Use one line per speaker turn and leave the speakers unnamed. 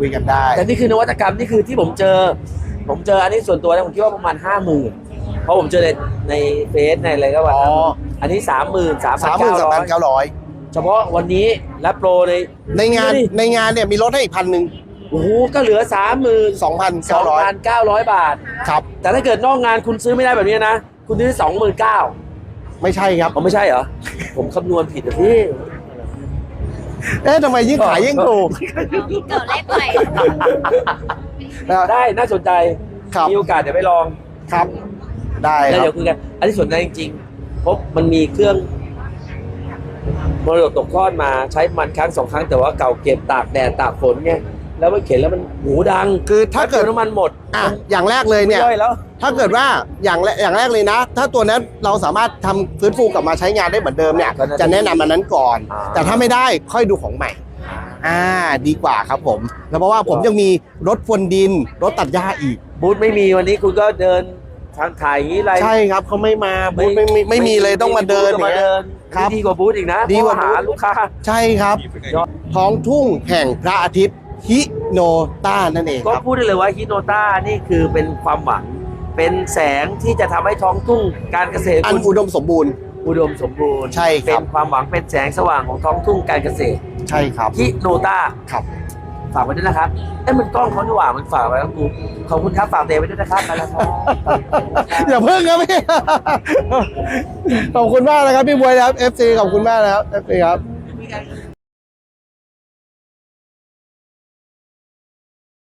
คุยกันได้
แต่นี่คือนวัตกรรมนี่คือที่ผมเจอ ผมเจออันนี้ส่วนตัวนะผมคิดว่าประมาณห้าหมื่นเพราะผมเจอในในเฟซในอะไรก็ว่า
อ๋อ
อันนี้สามหมื่นสามพั
สานมห
เก้า
มื่นสาม
ร้อ
พั
ย
นเก้าร้อย
เฉพาะวันนี้และโปรใน
ในงาน
ดูดิ
ในงานเนี่ยมีลดให้อีกพันหนึ่ง
โอ้โหก็เหลือสามหมื่น
สองพัน
ส
เก้า
อง
ร้อย
พันเก้าร้อยบาท
ครับ
แต่ถ้าเกิดนอกงานคุณซื้อไม่ได้แบบนี้นะ คุณซื้อสองหมื่นเก้า
ไม่ใช่ครับ
ผมไม่ใช่เหรอ ผมคำนวณผิดนะพี่
เอ๊ะทำไมยิ่งขายยิ่งถูก
เกิดเลขใหม่
นะ
ได้น่าสนใจ
ครับ
มีโอกาสเดี๋ยวไปลอง
ครับ ได้
แล้ว
ครั
เดี๋ย
บ
วคุยกัน อันนี้สนใจจริงๆเพราะมันมีเครื่องมรดกตกทอดมาใช้มันครั้งสองครั้งแต่ว่าเก่าเก็บตากแดดตากฝนไง แล้วมันเข็นแล้วมันหูดัง
คือถ้าเกิด
แป๊บยวน้ำมันหมด
อะอย่างแรกเลยเนี่ย
ไม่ย่อยแล้ว
ถ้าเกิดว่าอย่างแรกอย่างแรกเลยนะ ถ้าตัวนั้นเราสามารถทำฟื้นฟูกลับมาใช้งานได้เหมือนเดิมเนี่ย
ก็น่าจะ
จะแนะนำอันนั้นก่อน
อ่า
แต่ถ้าไม่ได้ค่อยดูของใหม่ อ่าดีกว่าครับผม แล้วเพราะว่าผมยังมีรถฟนดิน รถตัดหญ้าอีก
บูธไม่มีวันนี้คุณก็เดินทางถ่ายอย่างนี้ไร
ใช่ครับเขาไม่มาบูธไม่ไม่ไม่มีเลยต้องมาเดิน
บูธ
อ
ก็
ย่าง
มา
เงี้ย
เดิน
ครับ
นี่ดีกว่าบูธอีกนะ
ดีกว่า
เพระหา
บูธ
ลูกค้า
ใช่ครับ
ยอด
ท้องทุ่งแห่งพระอาทิตย์ ฮิโนต้านั่นเอง
ก็
ครับ
พูดได้เลยว่าฮิโนต้านี่คือเป็นความหวัง เป็นแสงที่จะทำให้ท้องทุ่งการเกษตร
อัน
คุณ
อุดมสมบูรณ์
อุดมสมบูรณ์
ใช่ครับ
เป็นความหวังเป็นแสงสว่างของท้องทุ่งการเกษตร
ใช่ครับ
ฮิโนต้า
ครับ
ฝากไว้ด้วยนะครับเอ้ยมันกล้องเขาดีกว่ามันฝากไว้ครับกูขอบคุณครับฝากเตะไว้ด้วยนะครับไปแล้วครับ
อย่าเพิ่งครับพี่ ขอบคุณมากนะครับพี่บวยนะครับ FC ขอบคุณมากนะครับ FC ครับ